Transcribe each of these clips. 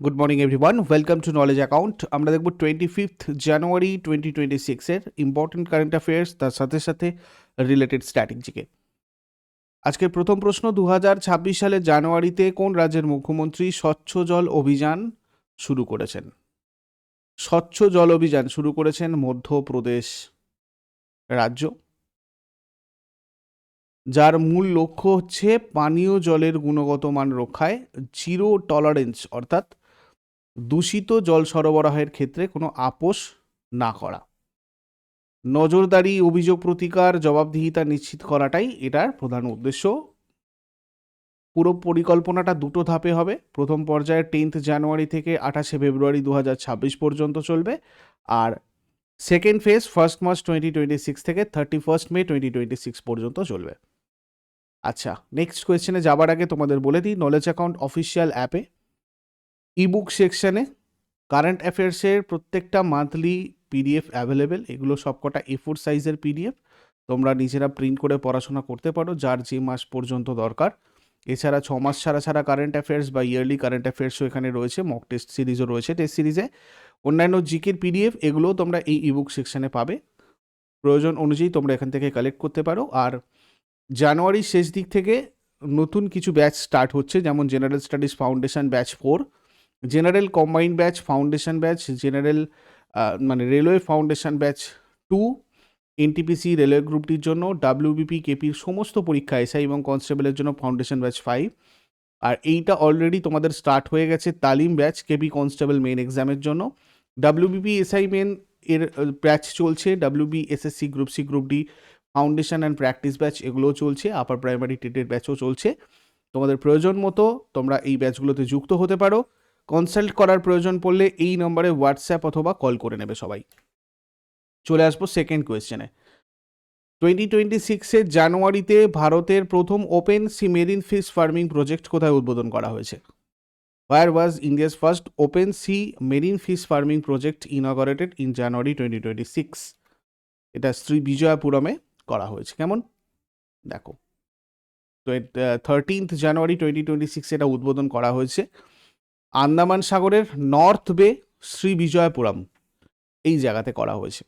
Good morning everyone welcome to knowledge account আমরা দেখব twenty fifth January twenty twenty সিক্সের important current affairs তার সাথে সাথে রিলেটেড স্ট্র্যাটেজিকে আজকের প্রথম প্রশ্ন দু ছাব্বিশ সালের জানুয়ারিতে কোন রাজ্যের মুখ্যমন্ত্রী স্বচ্ছ জল অভিযান শুরু করেছেন? স্বচ্ছ জল অভিযান শুরু করেছেন মধ্যপ্রদেশ রাজ্য। যার মূল লক্ষ্য হচ্ছে পানীয় জলের গুণগত মান রক্ষায় জিরো টলারেন্স অর্থাৎ দূষিত জল সরবরাহের ক্ষেত্রে কোনো আপোষ না করা। নজরদারি, অভিযোগ প্রতিকার, জবাবদিহিতা নিশ্চিত করাটাই এটার প্রধান উদ্দেশ্য। পুরো পরিকল্পনাটা দুটো ধাপে হবে। প্রথম পর্যায়ে টেন্থ জানুয়ারি থেকে আঠাশে ফেব্রুয়ারি দু হাজার ছাব্বিশ পর্যন্ত চলবে। আর second phase first March twenty twenty six থেকে thirty first May twenty twenty six পর্যন্ত চলবে। আচ্ছা নেক্সট কোয়েশ্চেনে যাবার আগে তোমাদের বলে দিই নলেজ অ্যাকাউন্ট অফিসিয়াল অ্যাপে ইবুক সেকশানে কারেন্ট অ্যাফেয়ার্সের প্রত্যেকটা মান্থলি পিডিএফ অ্যাভেলেবেল এগুলো সবকটা এ ফোর সাইজের পিডিএফ তোমরা নিজেরা প্রিন্ট করে পড়াশোনা করতে পারো, যার যে মাস পর্যন্ত দরকার। এছাড়া ছ মাস ছাড়া ছাড়া কারেন্ট অ্যাফেয়ার্স বা ইয়ারলি কারেন্ট অ্যাফেয়ার্সও এখানে রয়েছে মক টেস্ট সিরিজও রয়েছে। টেস্ট সিরিজে অন্যান্য জিকের পিডিএফ এগুলোও তোমরা এই ইবুক সেকশানে পাবে। প্রয়োজন অনুযায়ী তোমরা এখান থেকে কালেক্ট করতে পারো। আর জানুয়ারির শেষ দিক থেকে নতুন কিছু ব্যাচ স্টার্ট হচ্ছে, যেমন general studies foundation batch for general combined batch foundation batch general মানে railway foundation batch to NTPC railway গ্রুপটির জন্য ডাব্লিউবিপি কেপির সমস্ত পরীক্ষা এসআই এবং কনস্টেবলের জন্য ফাউন্ডেশন ব্যাচ ফাইভ আর এইটা অলরেডি তোমাদের স্টার্ট হয়ে গেছে তালিম ব্যাচ কেপি কনস্টেবল মেন এক্সামের জন্য। ডাব্লিউবিপি এসআই মেন এর ব্যাচ চলছে। WB SSC group C group D foundation and practice batch এগুলোও চলছে। আপার প্রাইমারি টেটের ব্যাচও চলছে। তোমাদের প্রয়োজন মতো তোমরা এই ব্যাচগুলোতে যুক্ত হতে পারো। কনসাল্ট করার প্রয়োজন পড়লে এই নম্বরে হোয়াটসঅ্যাপ অথবা কল করে নেবে সবাই। চলে আসব সেকেন্ড কোয়েশ্চেনে টোয়েন্টি টোয়েন্টি সিক্সের জানুয়ারিতে ভারতের প্রথম open sea marine fish farming project কোথায় উদ্বোধন করা হয়েছে? Where was India's first open sea marine fish farming project inaugurated in January twenty twenty six এটা শ্রী বিজয়াপুরমে করা হয়েছে। কেমন? দেখো। Thirteenth January twenty twenty six এটা উদ্বোধন করা হয়েছে। আন্দামান সাগরের নর্থ বে শ্রী বিজয়পুরম এই জায়গাতে করা হয়েছে।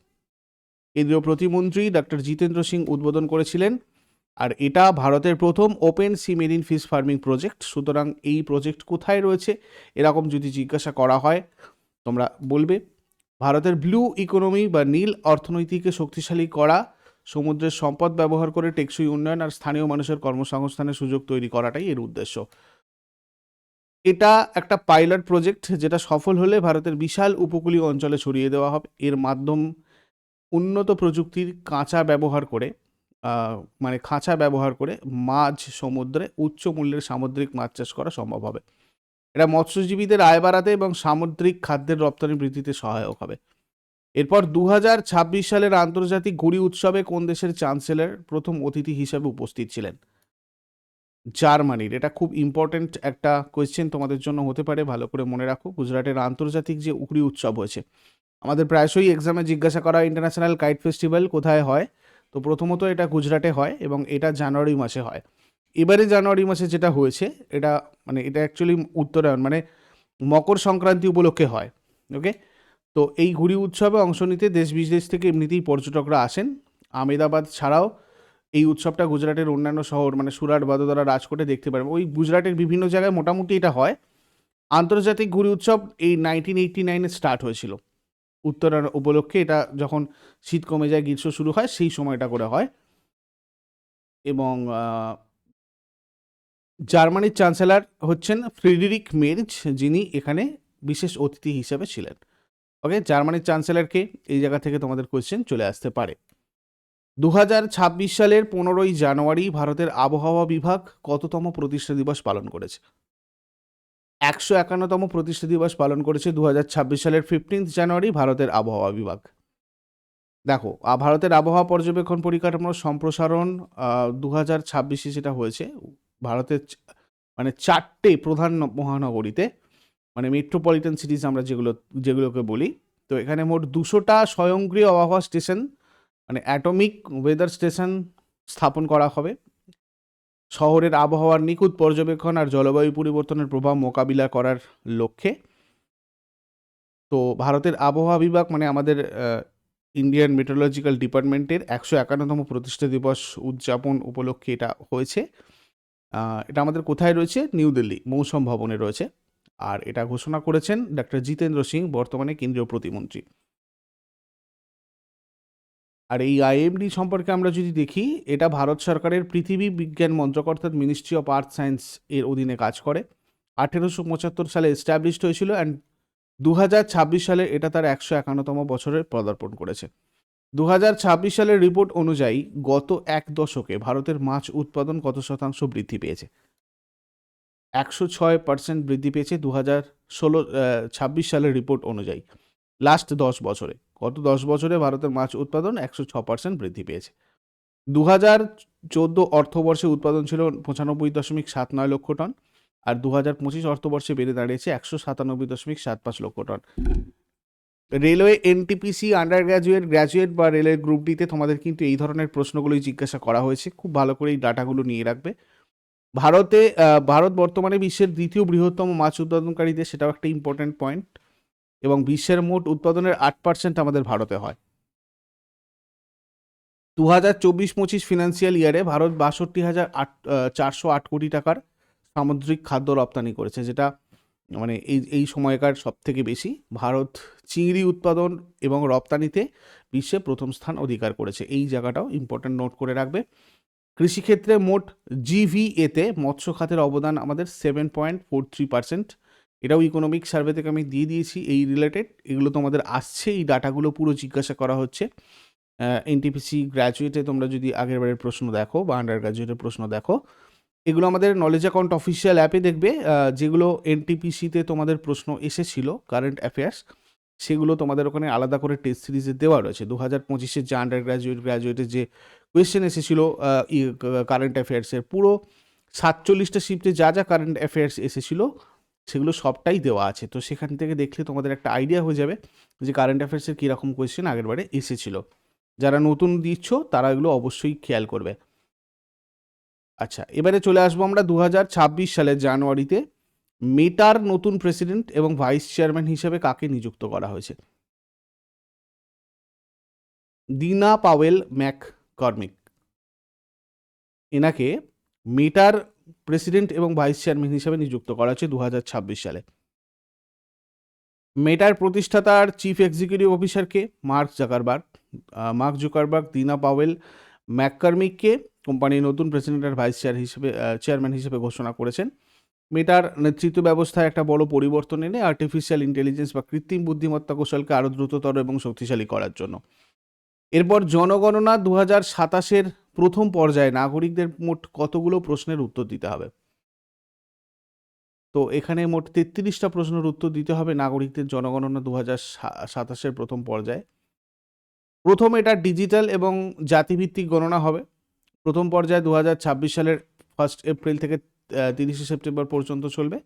কেন্দ্রীয় প্রতিমন্ত্রী ডক্টর জিতেন্দ্র সিং উদ্বোধন করেছিলেন আর এটা ভারতের প্রথম open sea marine fish farming project. সুতরাং এই প্রজেক্ট কোথায় রয়েছে এরকম যদি জিজ্ঞাসা করা হয়, তোমরা বলবে, ভারতের ব্লু ইকোনমি বা নীল অর্থনীতিকে শক্তিশালী করা, সমুদ্রের সম্পদ ব্যবহার করে টেকসই উন্নয়ন আর স্থানীয় মানুষের কর্মসংস্থানের সুযোগ তৈরি করাটাই এর উদ্দেশ্য। এটা একটা পাইলট প্রজেক্ট যেটা সফল হলে ভারতের বিশাল উপকূলীয় অঞ্চলে ছড়িয়ে দেওয়া হবে। এর মাধ্যম উন্নত প্রযুক্তির কাঁচা ব্যবহার করে মানে খাঁচা ব্যবহার করে মাছ সমুদ্রে উচ্চ মূল্যের সামুদ্রিক মাছ চাষ করা সম্ভব হবে। এটা মৎস্যজীবীদের আয় বাড়াতে এবং সামুদ্রিক খাদ্যের রপ্তানি বৃদ্ধিতে সহায়ক হবে। এরপর দু হাজার ছাব্বিশ সালের আন্তর্জাতিক ঘুড়ি উৎসবে কোন দেশের চ্যান্সেলর প্রথম অতিথি হিসেবে উপস্থিত ছিলেন? জার্মানির। এটা খুব ইম্পর্ট্যান্ট একটা কোয়েশ্চেন তোমাদের জন্য হতে পারে, ভালো করে মনে রাখো। গুজরাটের আন্তর্জাতিক যে উকড়ি উৎসব হয়েছে, আমাদের প্রায়শই এক্সামে জিজ্ঞাসা করা ইন্টারন্যাশনাল কাইট ফেস্টিভ্যাল কোথায় হয়? তো প্রথমত এটা গুজরাটে হয় এবং এটা জানুয়ারি মাসে হয়। এবারে জানুয়ারি মাসে যেটা হয়েছে, এটা মানে এটা অ্যাকচুয়ালি উত্তরায়ণ মানে মকর সংক্রান্তি উপলক্ষে হয় ওকে তো এই ঘুড়ি উৎসবে অংশ নিতে দেশ বিদেশ থেকে এমনিতেই পর্যটকরা আসেন। আমেদাবাদ ছাড়াও এই উৎসবটা গুজরাটের অন্যান্য শহর মানে সুরাট, বাদোদরা, রাজকোটে দেখতে পারবেন। ওই গুজরাটের বিভিন্ন জায়গায় মোটামুটি এটা হয়। আন্তর্জাতিক ঘুড়ি উৎসব এই নাইনটিন এইটটি নাইনে স্টার্ট হয়েছিল। উত্তরায়ণ উপলক্ষে এটা যখন শীত কমে যায়, গ্রীষ্ম শুরু হয়, সেই সময়টা করে হয়। এবং জার্মানির চ্যান্সেলর হচ্ছেন ফ্রেডেরিক মের্জ, যিনি এখানে বিশেষ অতিথি হিসেবে ছিলেন। ওকে, জার্মানির চ্যান্সেলরকে এই জায়গা থেকে তোমাদের কোয়েশ্চেন চলে আসতে পারে। দু হাজার ছাব্বিশ সালের পনেরোই জানুয়ারি ভারতের আবহাওয়া বিভাগ কততম প্রতিষ্ঠা দিবস পালন করেছে? একশো একান্নতম প্রতিষ্ঠা দিবস পালন করেছে দু হাজার ছাব্বিশ সালের ফিফটিন্থ জানুয়ারি ভারতের আবহাওয়া বিভাগ। দেখো ভারতের আবহাওয়া পর্যবেক্ষণ পরিকাঠামোর সম্প্রসারণ দু হাজার ছাব্বিশে যেটা হয়েছে, ভারতের মানে চারটে প্রধান মহানগরীতে মানে মেট্রোপলিটন সিটিজ আমরা যেগুলো, যেগুলোকে বলি, তো এখানে মোট দুশোটা স্বয়ংক্রিয় আবহাওয়া স্টেশন মানে অ্যাটমিক ওয়েদার স্টেশন স্থাপন করা হবে। শহরের আবহাওয়ার নিখুঁত পর্যবেক্ষণ আর জলবায়ু পরিবর্তনের প্রভাব মোকাবিলা করার লক্ষ্যে। তো ভারতের আবহাওয়া বিভাগ মানে আমাদের ইন্ডিয়ান মেট্রোলজিক্যাল ডিপার্টমেন্টের একশো একান্নতম প্রতিষ্ঠা দিবস উদযাপন উপলক্ষে এটা হয়েছে। এটা আমাদের কোথায় রয়েছে? নিউ দিল্লি, মৌসম ভবনে রয়েছে। আর এটা ঘোষণা করেছেন ডক্টর জিতেন্দ্র সিং, বর্তমানে কেন্দ্রীয় প্রতিমন্ত্রী। আর এই আইএমডি সম্পর্কে আমরা যদি দেখি, এটা ভারত সরকারের পৃথিবী বিজ্ঞান মন্ত্রক অর্থাৎ মিনিস্ট্রি অফ আর্থ সায়েন্স এর অধীনে কাজ করে। আঠেরোশো পঁচাত্তর সালে এস্টাবলিশড হয়েছিল অ্যান্ড দু হাজার ছাব্বিশ সালে এটা তার একশো একান্নতম বছরে পদার্পণ করেছে। দু হাজার ছাব্বিশ সালের রিপোর্ট অনুযায়ী গত এক দশকে ভারতের মাছ উৎপাদন কত শতাংশ বৃদ্ধি পেয়েছে? একশো ছয় পার্সেন্ট বৃদ্ধি পেয়েছে দু হাজার ষোলো ছাব্বিশ সালের রিপোর্ট অনুযায়ী লাস্ট দশ বছরে। গত দশ বছরে ভারতের মাছ উৎপাদন একশো ছ পার্সেন্ট বৃদ্ধি পেয়েছে। দু হাজার চোদ্দ অর্থবর্ষে উৎপাদন ছিল পঁচানব্বই দশমিক সাত নয় লক্ষ টন আর দু হাজার পঁচিশ অর্থবর্ষে বেড়ে দাঁড়িয়েছে একশো সাতানব্বই দশমিক সাত পাঁচ লক্ষ tonne. Railway NTPC undergraduate graduate বা রেলের গ্রুপ ডিতে তোমাদের কিন্তু এই ধরনের প্রশ্নগুলোই জিজ্ঞাসা করা হয়েছে। খুব ভালো করে এই ডাটাগুলো নিয়ে রাখবে। ভারতে ভারত বর্তমানে বিশ্বের দ্বিতীয় বৃহত্তম মাছ উৎপাদনকারী দেশ, সেটাও একটা ইম্পর্ট্যান্ট পয়েন্ট এবং বিশ্বের মোট উৎপাদনের আট পার্সেন্ট আমাদের ভারতে হয়। দু হাজার চব্বিশ পঁচিশ ফিনান্সিয়াল ইয়ারে ভারত বাষট্টি হাজার আট চারশো আট কোটি টাকার সামুদ্রিক খাদ্য রপ্তানি করেছে, যেটা মানে এই এই সময়কার সব থেকে বেশি। ভারত চিংড়ি উৎপাদন এবং রপ্তানিতে বিশ্বে প্রথম স্থান অধিকার করেছে। এই জায়গাটাও ইম্পর্ট্যান্ট নোট করে রাখবে। কৃষিক্ষেত্রে মোট জিভিএতে মৎস্য খাতের অবদান আমাদের seven point four three percent এটাও ইকোনমিক সার্ভে থেকে আমি দিয়ে দিয়েছি, এই রিলেটেড এগুলো তোমাদের আসছে, এই ডাটাগুলো পুরো জিজ্ঞাসা করা হচ্ছে। এনটিপিসি গ্র্যাজুয়েটে তোমরা যদি আগের বারের প্রশ্ন দেখো বা আন্ডার গ্র্যাজুয়েটের প্রশ্ন দেখো, এগুলো আমাদের নলেজ অ্যাকাউন্ট অফিসিয়াল অ্যাপে দেখবে যেগুলো এনটিপিসিতে তোমাদের প্রশ্ন এসেছিল কারেন্ট অ্যাফেয়ার্স সেগুলো তোমাদের ওখানে আলাদা করে টেস্ট সিরিজে দেওয়া রয়েছে। দু হাজার পঁচিশের যে আন্ডার গ্র্যাজুয়েট গ্র্যাজুয়েটের যে কোয়েশ্চেন এসেছিল কারেন্ট অ্যাফেয়ার্সের পুরো সাতচল্লিশটা শিফটে যা যা কারেন্ট অ্যাফেয়ার্স এসেছিল সেগুলো সবটাই দেওয়া আছে। তো সেখান থেকে দেখলে তোমাদের একটা আইডিয়া হয়ে যাবে যে কারেন্ট অ্যাফেয়ার্সের কীরকম কোয়েশ্চেন আগের বারে এসেছিল। যারা নতুন দিচ্ছ, তারা এগুলো অবশ্যই খেয়াল করবে। আচ্ছা এবারে চলে আসব আমরা দু হাজার ছাব্বিশ সালের জানুয়ারিতে। মেটার নতুন প্রেসিডেন্ট এবং ভাইস চেয়ারম্যান হিসেবে কাকে নিযুক্ত করা হয়েছে? দিনা পাওয়েল ম্যাক কর্মিক এনাকে মেটার প্রেসিডেন্ট এবং ভাইস চেয়ারম্যান হিসেবে নিযুক্ত করা হয়েছে দু সালে। মেটার প্রতিষ্ঠাতার চিফ এক্সিকিউটিভ অফিসারকে Mark Zuckerberg Mark Zuckerberg Dina Powell, ম্যাককার্মিককে কোম্পানির নতুন প্রেসিডেন্ট আর ভাইস চেয়ার হিসেবে চেয়ারম্যান হিসেবে ঘোষণা করেছেন। মেটার নেতৃত্ব ব্যবস্থায় একটা বড় পরিবর্তন এনে আর্টিফিশিয়াল ইন্টেলিজেন্স বা কৃত্রিম বুদ্ধিমত্তা কৌশলকে আরও দ্রুততর এবং শক্তিশালী করার জন্য। এরপর জনগণনা দু হাজার সাতাশের প্রথম পর্যায়ে নাগরিকদের মোট কতগুলো প্রশ্নের উত্তর দিতে হবে? তো এখানে মোট তেত্রিশটা প্রশ্নের উত্তর দিতে হবে নাগরিকদের জনগণনা দু হাজার সাতাশের প্রথম পর্যায়ে। প্রথম এটা ডিজিটাল এবং জাতিভিত্তিক গণনা হবে। প্রথম পর্যায়ে দু হাজার ছাব্বিশ সালের ফার্স্ট এপ্রিল থেকে তিরিশে সেপ্টেম্বর পর্যন্ত চলবে।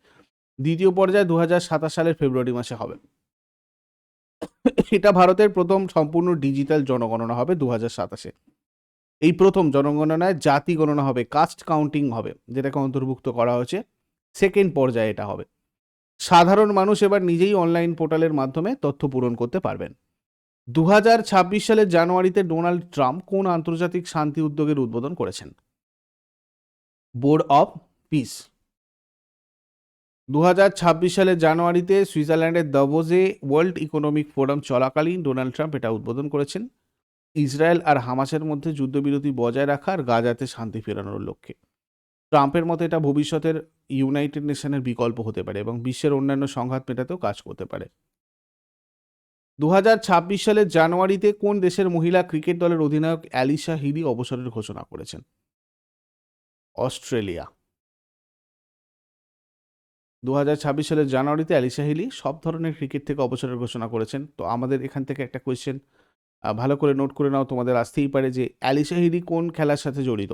দ্বিতীয় পর্যায়ে দু হাজার সাতাশ সালের ফেব্রুয়ারি মাসে হবে। এটা ভারতের প্রথম সম্পূর্ণ ডিজিটাল জনগণনা হবে দু সাতাশে। এই প্রথম জনগণনায় জাতি গণনা হবে, কাস্ট কাউন্টিং হবে, যেটাকে অন্তর্ভুক্ত করা হয়েছে। সেকেন্ড পর্যায়ে এটা হবে। সাধারণ মানুষ এবার নিজেই অনলাইন পোর্টালের মাধ্যমে তথ্য পূরণ করতে পারবেন। দু হাজার ছাব্বিশ সালের জানুয়ারিতে ডোনাল্ড ট্রাম্প কোন আন্তর্জাতিক শান্তি উদ্যোগের উদ্বোধন করেছেন? Board of Peace. দু হাজার ছাব্বিশ সালের জানুয়ারিতে সুইজারল্যান্ডের দাভোজে ওয়ার্ল্ড ইকোনমিক ফোরাম চলাকালীন ডোনাল্ড ট্রাম্প এটা উদ্বোধন করেছেন। ইসরায়েল আর হামাসের মধ্যে যুদ্ধবিরতি বজায় রাখা আর গাজাতে শান্তি ফেরানোর লক্ষ্যে। ট্রাম্পের মতে এটা ভবিষ্যতের ইউনাইটেড নেশনের বিকল্প হতে পারে এবং বিশ্বের অন্যান্য সংঘাত মেটাতেও কাজ করতে পারে। দু হাজার ছাব্বিশ সালের জানুয়ারিতে কোন দেশের মহিলা ক্রিকেট দলের অধিনায়ক অ্যালিশা হিরি অবসরের ঘোষণা করেছেন? অস্ট্রেলিয়া। দু হাজার ছাব্বিশ সালের জানুয়ারিতে অ্যালিশা হিলি সব ধরনের ক্রিকেট থেকে অবসরের ঘোষণা করেছেন। তো আমাদের এখান থেকে একটা কোয়েশ্চেন ভালো করে নোট করে নাও, তোমাদের আসতেই পারে যে অ্যালিশা হিলি কোন খেলার সাথে জড়িত?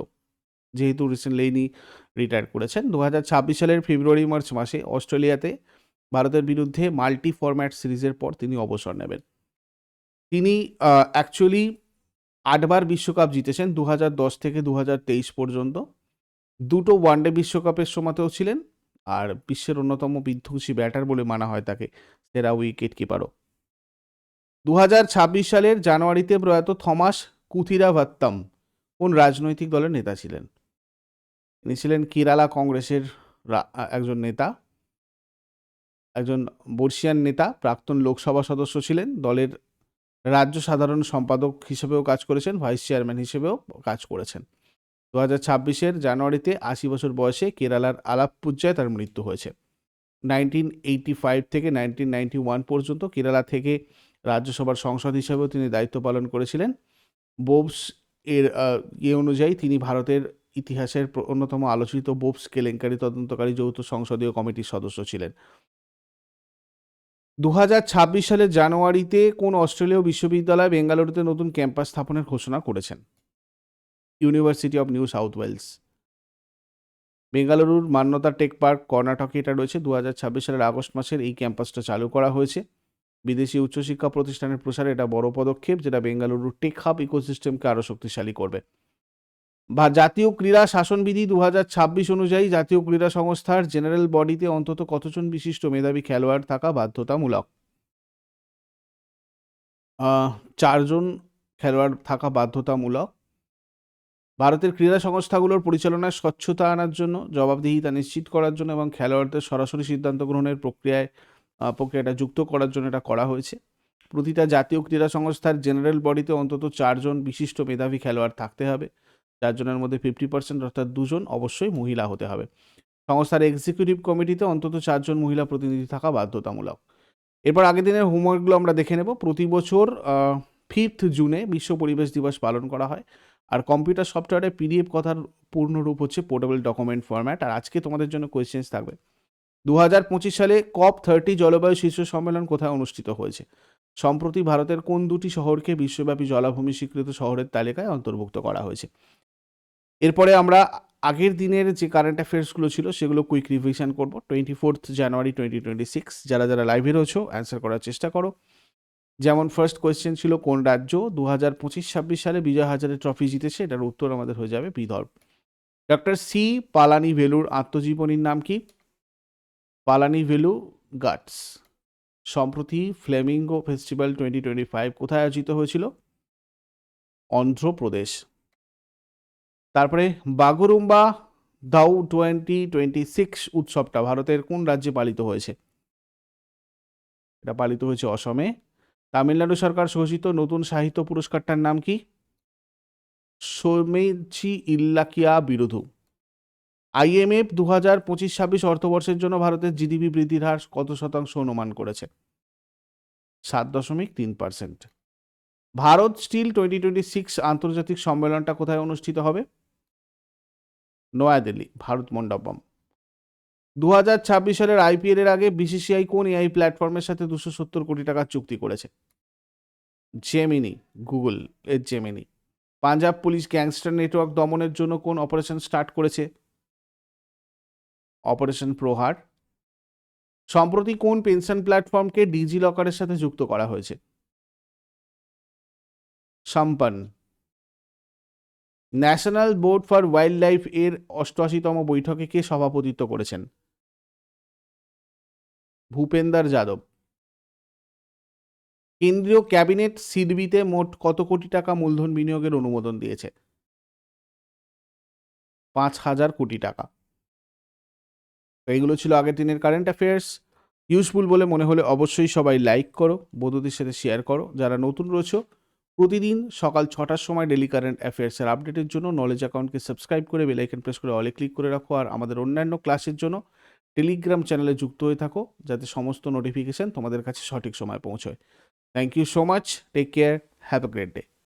যেহেতু রিসেন্টলি ইনি রিটায়ার করেছেন। দু হাজার ছাব্বিশ সালের ফেব্রুয়ারি, মার্চ মাসে অস্ট্রেলিয়াতে ভারতের বিরুদ্ধে মাল্টি ফরম্যাট সিরিজের পর তিনি অবসর নেবেন। তিনি অ্যাকচুয়ালি আটবার বিশ্বকাপ জিতেছেন দু হাজার দশ থেকে দু হাজার তেইশ পর্যন্ত। দুটো ওয়ানডে বিশ্বকাপের সময়তেও ছিলেন। আর বিশ্বের অন্যতম বিধ্বংসী ব্যাটার বলে মানা হয় তাকে, সেরা উইকেট কিপারও দু হাজার ছাব্বিশ সালের জানুয়ারিতে প্রয়াত থমাস কুথিরাভাত্তম কোন রাজনৈতিক দলের নেতা ছিলেন? তিনি ছিলেন কেরালা কংগ্রেসের একজন নেতা, একজন বর্ষিয়ান নেতা, প্রাক্তন লোকসভা সদস্য ছিলেন, দলের রাজ্য সাধারণ সম্পাদক হিসেবেও কাজ করেছেন, ভাইস চেয়ারম্যান হিসেবেও কাজ করেছেন। দু হাজার ছাব্বিশের জানুয়ারিতে আশি বছর বয়সে কেরালার আলাপ্পুজায় তার মৃত্যু হয়েছে। নাইনটিন এইটি ফাইভ থেকে নাইনটিন নাইনটি ওয়ান পর্যন্ত কেরালা থেকে রাজ্যসভার সংসদ হিসেবেও তিনি দায়িত্ব পালন করেছিলেন। বোবস এর ইয়ে অনুযায়ী তিনি ভারতের ইতিহাসের অন্যতম আলোচিত বোবস কেলেঙ্কারি তদন্তকারী যৌথ সংসদীয় কমিটির সদস্য ছিলেন। দু হাজার ছাব্বিশ সালের জানুয়ারিতে কোন অস্ট্রেলীয় বিশ্ববিদ্যালয় বেঙ্গালুরুতে নতুন ক্যাম্পাস স্থাপনের ঘোষণা করেছেন? University of New South Wales বেঙ্গালুরুর মান্যতা টেক পার্ক কর্ণাটকে এটা রয়েছে। দুহাজার ছাব্বিশ সালের আগস্ট মাসের এই ক্যাম্পাসটা চালু করা হয়েছে। বিদেশি উচ্চশিক্ষা প্রতিষ্ঠানের প্রসারে এটা বড় পদক্ষেপ, যেটা বেঙ্গালুরুর টেক হাব ইকোসিস্টেমকে আরও শক্তিশালী করবে। বা জাতীয় ক্রীড়া শাসনবিধি দু হাজার ছাব্বিশ অনুযায়ী জাতীয় ক্রীড়া সংস্থার জেনারেল বডিতে অন্তত কতজন বিশিষ্ট মেধাবী খেলোয়াড় থাকা বাধ্যতামূলক? চারজন খেলোয়াড় থাকা বাধ্যতামূলক। ভারতের ক্রীড়া সংস্থাগুলোর পরিচালনায় স্বচ্ছতা আনার জন্য, জবাবদিহিতা নিশ্চিত করার জন্য এবং খেলোয়াড়দের সরাসরি সিদ্ধান্ত গ্রহণের প্রক্রিয়ায় প্রক্রিয়াটা যুক্ত করার জন্য এটা করা হয়েছে। প্রতিটা জাতীয় ক্রীড়া সংস্থার জেনারেল বডিতে অন্তত চারজন বিশিষ্ট মেধাবী খেলোয়াড় থাকতে হবে, চারজনের মধ্যে ফিফটি পার্সেন্ট অর্থাৎ দুজন অবশ্যই মহিলা হতে হবে। সংস্থার এক্সিকিউটিভ কমিটিতে অন্তত চারজন মহিলা প্রতিনিধি থাকা বাধ্যতামূলক। এরপর আগের দিনের হোমওয়ার্কগুলো আমরা দেখে নেব। প্রতি বছর ফিফথ জুনে বিশ্ব পরিবেশ দিবস পালন করা হয়। আর কম্পিউটার সফটওয়্যারে পিডিএফ কথার পূর্ণরূপ হচ্ছে পোর্টেবল ডকুমেন্ট ফরম্যাট আর আজকে তোমাদের জন্য কোয়েশ্চেন্স থাকবে। দু হাজার পঁচিশ সালে কপ থার্টি জলবায়ু শীর্ষ সম্মেলন কোথায় অনুষ্ঠিত হয়েছে? সম্প্রতি ভারতের কোন দুটি শহরকে বিশ্বব্যাপী জলাভূমি স্বীকৃত শহরের তালিকায় অন্তর্ভুক্ত করা হয়েছে? এরপরে আমরা আগের দিনের যে কারেন্ট অ্যাফেয়ার্সগুলো ছিল সেগুলো কুইক রিভিশন করব। Twenty fourth January twenty twenty six যারা যারা লাইভে রয়েছো অ্যান্সার করার চেষ্টা করো। যেমন ফার্স্ট কোয়েশ্চেন ছিল, কোন রাজ্য দু হাজার পঁচিশ ছাব্বিশ সালে বিজয় হাজারে ট্রফি জিতেছে? এটার উত্তর আমাদের হয়ে যাবে বিদর্ভ। ডক্টর সি পালানি ভেলুর আত্মজীবনীর নাম কি? পালানি ভেলু গাটস। সম্প্রতি flamingo festival twenty twenty five কোথায় আয়োজিত হয়েছিল? অন্ধ্রপ্রদেশ। তারপরে বাগরুম্বা দাউ টোয়েন্টি টোয়েন্টি সিক্স উৎসবটা ভারতের কোন রাজ্যে পালিত হয়েছে? এটা পালিত হয়েছে অসমে। তামিলনাড়ু সরকার ঘোষিত নতুন সাহিত্য পুরস্কারটার নাম কি? সোমেচি ইল্লাকিয়া বিরোধু। আইএমএফ দু হাজার পঁচিশ ছাব্বিশ অর্থবর্ষের জন্য ভারতের জিডিপি বৃদ্ধির হার কত শতাংশ অনুমান করেছে? সাত দশমিক তিন percent. Bharat steel twenty twenty six আন্তর্জাতিক সম্মেলনটা কোথায় অনুষ্ঠিত হবে? নয়াদিল্লি, ভারত মণ্ডপম। দু হাজার ছাব্বিশ সালের আইপিএল এর আগে বিসিসিআই কোন এআই প্ল্যাটফর্মের সাথে দুশো সত্তর কোটি টাকার চুক্তি করেছে? জেমিনি গুগল এর Gemini Punjab police gangster network দমনের জন্য কোন অপারেশন স্টার্ট করেছে? অপারেশন প্রহার। সম্প্রতি কোন পেনশন প্ল্যাটফর্মকে ডিজি লকারের সাথে যুক্ত করা হয়েছে? সম্পন National board for wild life এর অষ্টআশিতম বৈঠকে কে সভাপতিত্ব করেছেন? ভূপেন্দার যাদব। কেন্দ্রীয় ক্যাবিনেট সিডবিতে মোট কত কোটি টাকা মূলধন বিনিয়োগের অনুমোদন দিয়েছে? পাঁচ হাজার কোটি টাকা। এইগুলো ছিল আগের দিনের কারেন্ট অ্যাফেয়ার্স ইউজফুল বলে মনে হলে অবশ্যই সবাই লাইক করো, বন্ধুদের সাথে শেয়ার করো। যারা নতুন রয়েছে, প্রতিদিন সকাল ছটার সময় ডেলি কারেন্ট অ্যাফেয়ার্সের আপডেটের জন্য নলেজ অ্যাকাউন্টকে সাবস্ক্রাইব করে বেলাইকন প্রেস করে অলে ক্লিক করে রাখো। আর আমাদের অন্যান্য ক্লাসের জন্য টেলিগ্রাম চ্যানেলে যুক্ত হয়ে থাকো যাতে সমস্ত নোটিফিকেশান তোমাদের কাছে সঠিক সময় পৌঁছয়। Thank you so much take care have a great day